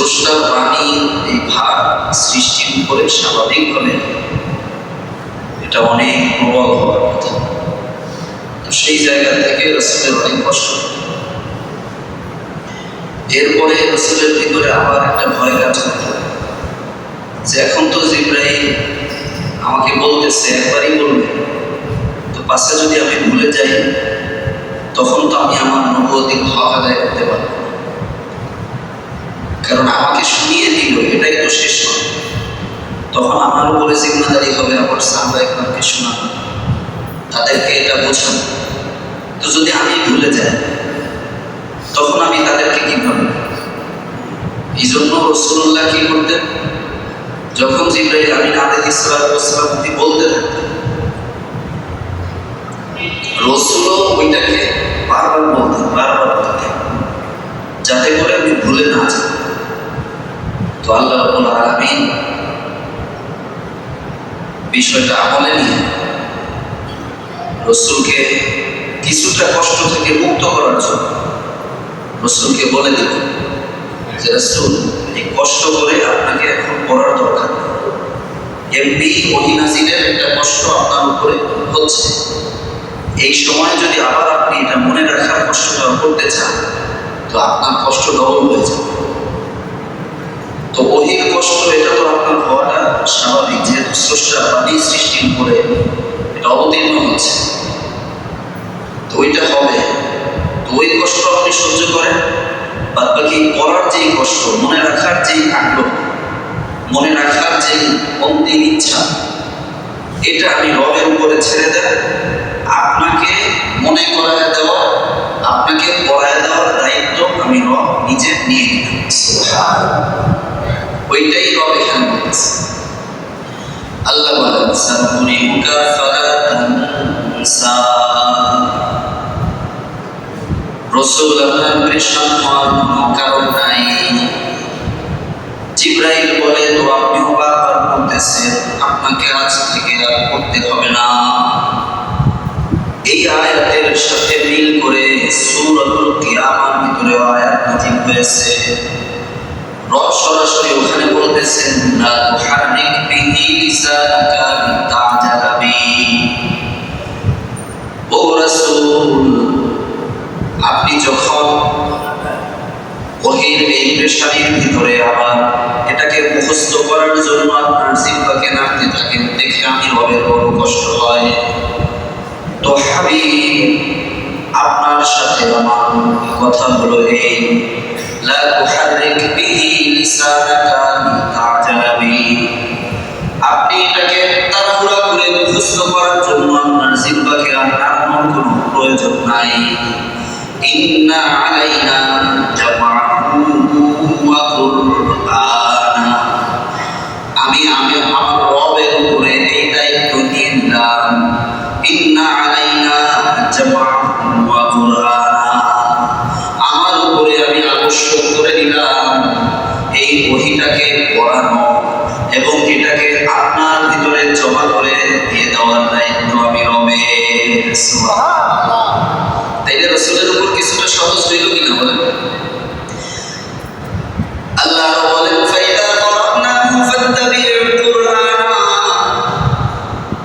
স্রষ্টা প্রাণী এই ভার সৃষ্টির উপরে স্বাভাবিকভাবে এটা অনেক প্রবল হওয়ার কথা। তো সেই জায়গা থেকে রসুলের অনেক কষ্ট। এরপরে রসুলের ভিতরে আবার একটা ভয় কাজ করত যে এখন তো জিব্রাহিম আমাকে বলতেছে, একবারই বলবে, তো পাশে যদি আমি ভুলে যাই, তখন তো আমি আমার নবতিক হক আদায় করতে পারব। কারণ আমাকে শুনিয়ে দিল, এটাই তো শেষ নয় তখন আমার উপরে জিম্মাদারি হবে, আমার সাহবা একবারকে শোনানো তাদেরকে এটা বোঝানো। তো যদি আমি ভুলে যাই, তখন আমি তাদেরকে কীভাবে এই জন্য রসুল্লাহ কি করতেন? যখন জিব্রাইল আমিন আলাইহ ইসলাম বলতে থাকতেন রসুলও ওইটাকে বারবার বলতেন বারবার বলতেন, যাতে করে আমি ভুলে না যাই। আল্লাহ রব্বুল আলামিন বিষয়টা কিছুটা কষ্ট থেকে মুক্ত করার জন্য। বলে যে এই কষ্ট করে আপনাকে এখন পড়ার দরকার এমনি মহিনাজিরের একটা কষ্ট আপনার উপরে হচ্ছে। এই সময় যদি আবার আপনি এটা মনে রাখার কষ্টটা করতে চান, তো আপনার কষ্ট ডবল হয়ে যাবে। কষ্ট এটা তো আপনার হওয়াটা স্বাভাবিক যেহেতু স্রষ্টা প্রাণী সৃষ্টির উপরে এটা অবতীর্ণ হচ্ছে। তো ওইটা হবে। তো ওই কষ্ট আপনি সহ্য করেন বাদ বাকি পড়ার যেই কষ্ট, মনে রাখার যেই আগ্রহ, মনে রাখার যেই অন্তিম ইচ্ছা, এটা আমি রবের উপরে ছেড়ে দেন। আপনাকে মনে করায় দেওয়া, আপনাকে পড়ায় দেওয়ার দায়িত্ব আমি রব নিজে নিয়ে নিলাম। ওইটাই রব এখানে আল্লাহ বলেন জিব্রাইল বলে, তো আপনিও বারবার বলতেছেন, আপনাকে আজ থেকে করতে হবে না। এই আয়াতের সাথে মিল করে সূরাতুল কিয়ামার ভিতরে আয়াত নাযিল হয়েছে রব সরাসরি ওখানে বলতেছেন লা তুহাররিক বিহি লিসানাকা লিতাজালা বহিটাকে পড়ানো এবং এটাকে আপনার ভিতরে জমা করে দিয়ে দেওয়ার দায়িত্ব আমি রবে। তাইলে রসুলের উপর কিছুটা সহজ হইল কিনা বলেন? আল্লাহ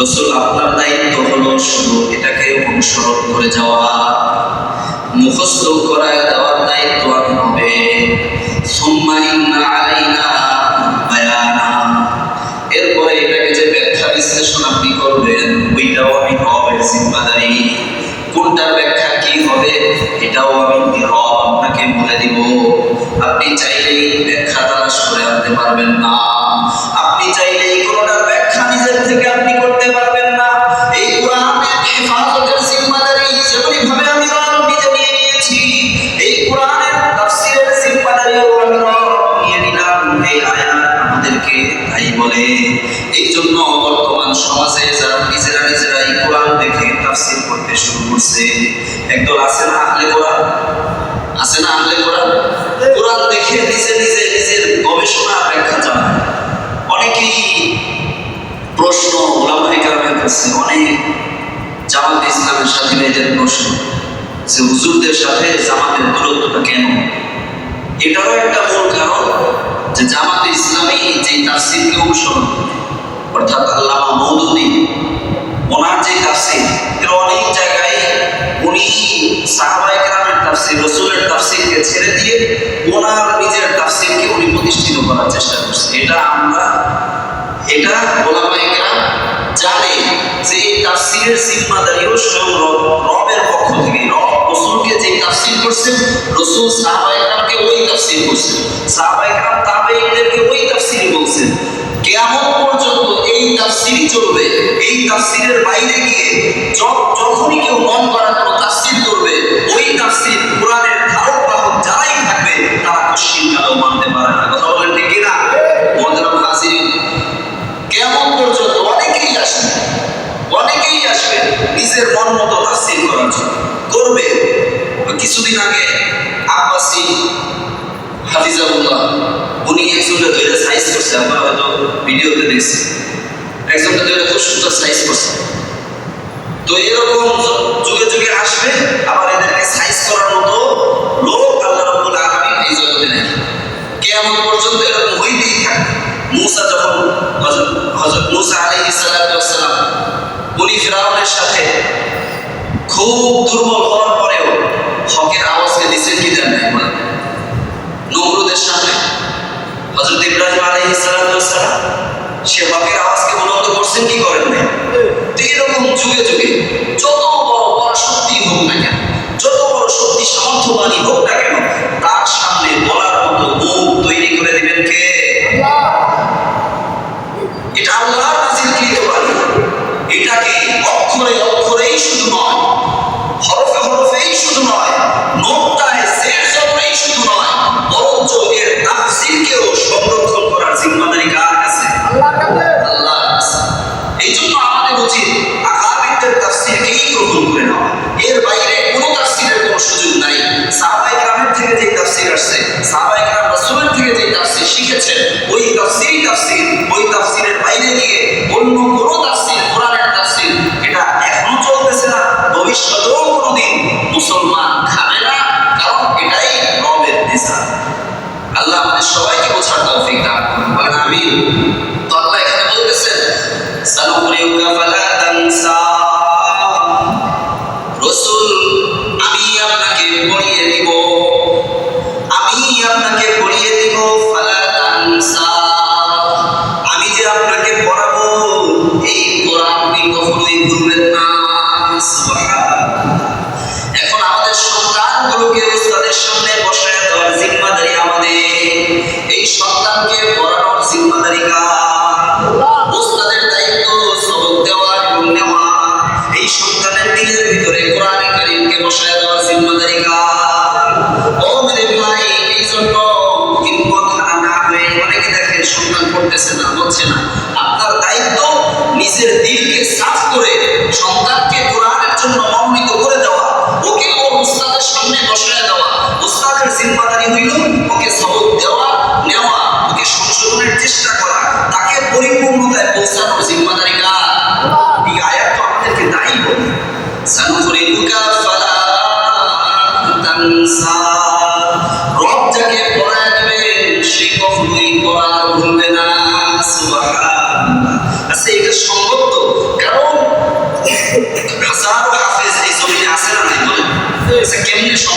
রসুল আপনার দায়িত্ব হলো শুধু এটাকে অনুসরণ করে যাওয়া মুখস্থ করায় দেওয়ার দায়িত্ব এরপরে এটাকে যে ব্যাখ্যা বিশ্লেষণ আপনি করবেন, ওইটাও আমি রবের কোনটার ব্যাখ্যা কি হবে, এটাও আমি রব আপনাকে বলে দিব। আপনি চাইলেই ব্যাখ্যা তালাশ করে আনতে পারবেন না। কাছে অনেক জামাত ইসলামের সাথে মেয়েদের প্রশ্ন, যে হুজুরদের সাথে জামাতের দূরত্বটা কেন? এটারও একটা মূল কারণ যে জামাত ইসলামী যে তাফসিরকে অনুসরণ অর্থাৎ আল্লাহ মৌদুদি ওনার যে তাফসির, এর অনেক জায়গায় উনি সাহাবাই গ্রামের তাফসির, রসুলের তাফসিরকে ছেড়ে দিয়ে ওনার নিজের তাফসিরকে উনি প্রতিষ্ঠিত করার চেষ্টা করছে। এটা আমরা, এটা ওলামাই গ্রাম জানে যে এই তাফসিরের জিম্মাদারিও স্বয়ং রবের পক্ষ থেকে রব রসুলকে যে তাফসির করছেন, রসুল সাহাবাইকামকে ওই তাফসির করছেন। সাহাবাইকাম তাবেইদেরকে ওই তাফসির বলছেন। কেমন পর্যন্ত এই তাফসিরই চলবে, এই তাফসিরের বাইরে গিয়ে দিয়েছে একজনকে সুন্দর সাইজ করছে। তো এরকম যুগে যুগে আসবে, আবার এদেরকে সাইজ করার মতো লোক আল্লাহ রব্বুল আলমিন এই জগতে নেই। কেমন পর্যন্ত এরকম হইতেই থাকে মূসা যখন হজরত মূসা আলী ইসালাম উনি ফেরাউনের সাথে খুব দুর্বল হওয়ার পরেও হকের আওয়াজকে দিচ্ছেন কি দেন নাই নমরুদের সামনে হজরত ইব্রাহিম আলী ইসালাম সে বাঘের আওয়াজকে বুলন্দ করছেন কি করেন নাই তো এরকম যুগে যুগে যত বড় পরাশক্তি হোক না কেন, যত বড় শক্তি সামর্থ্যবানই হোক না কেন, তার সামনে বলার মতো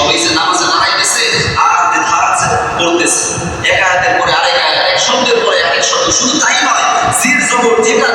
সবাই যে নামাজে দাঁড়াইতেছে আর ধারাচ্ছে পড়তেছে, এক আয়াতের পরে আরেক আয়াত, এক শব্দের পরে এক এক শব্দ। শুধু তাই নয়, জির জবর যেটা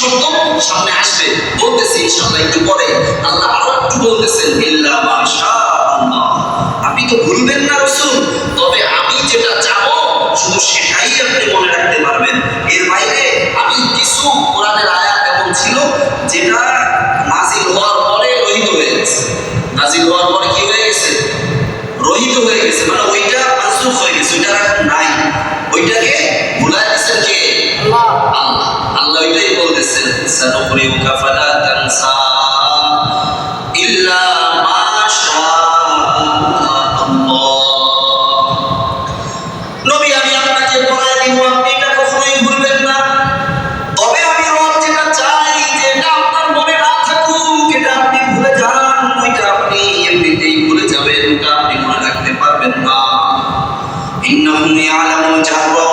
সত্য সামনে আসবে। বলতেছি ইনশাল্লাহ একটু পরে আল্লাহ আরও একটু বলতেছেন, ইল্লা মাশা আল্লাহ আপনি তো ভুলবেন না রসুল। يذكرك فلا تنسى إلا ما شاء নবী, আমি আপনাকে বলে দিব, আপনি এটা কখনোই ভুলবেন না। তবে আমি রব যেটা চাই যে আপনার মনে না থাকুক এটা আপনি ভুলে যান, ওইটা আপনি এমনিতেই ভুলে যাবেন ওটা আপনি মনে রাখতে পারবেন না। ইন্নাহু ইয়ালামুল জাহরা।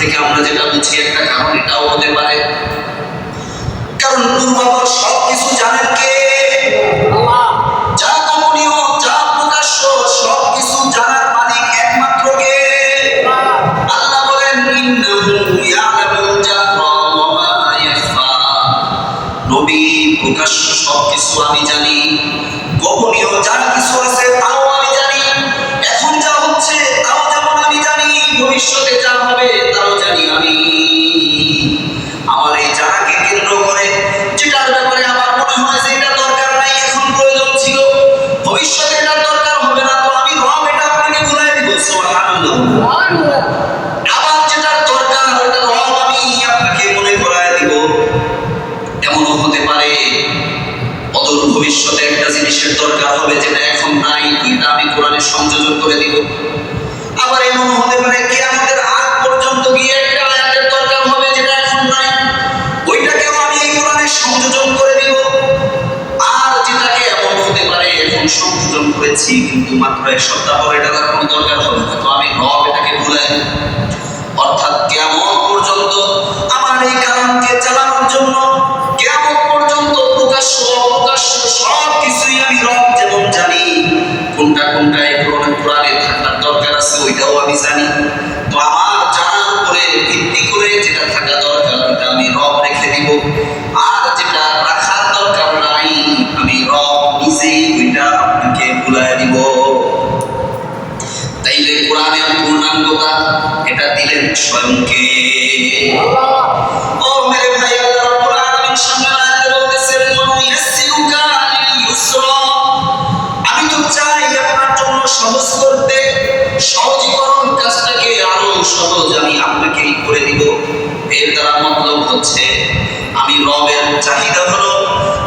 থেকে আমরা যেটা বুঝি একটা কারণ এটাও হতে পারে। কারণ পূর্বাপর সব কিছু জানেন কে? যা জানার প্রকাশ্য আমি জানি। মাত্র এক সপ্তাহ পরে এটা করার কোনো আমি তো চাই আপনার জন্য সহজ কাজটাকে আরও সহজ আমি আপনাকে করে দিব। এর হচ্ছে, আমি রবের চাহিদা ধরো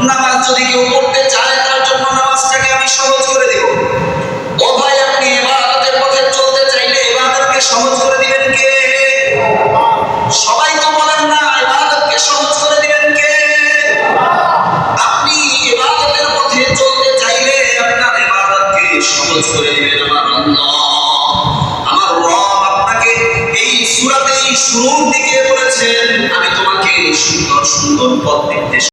না যদি কেউ পড়তে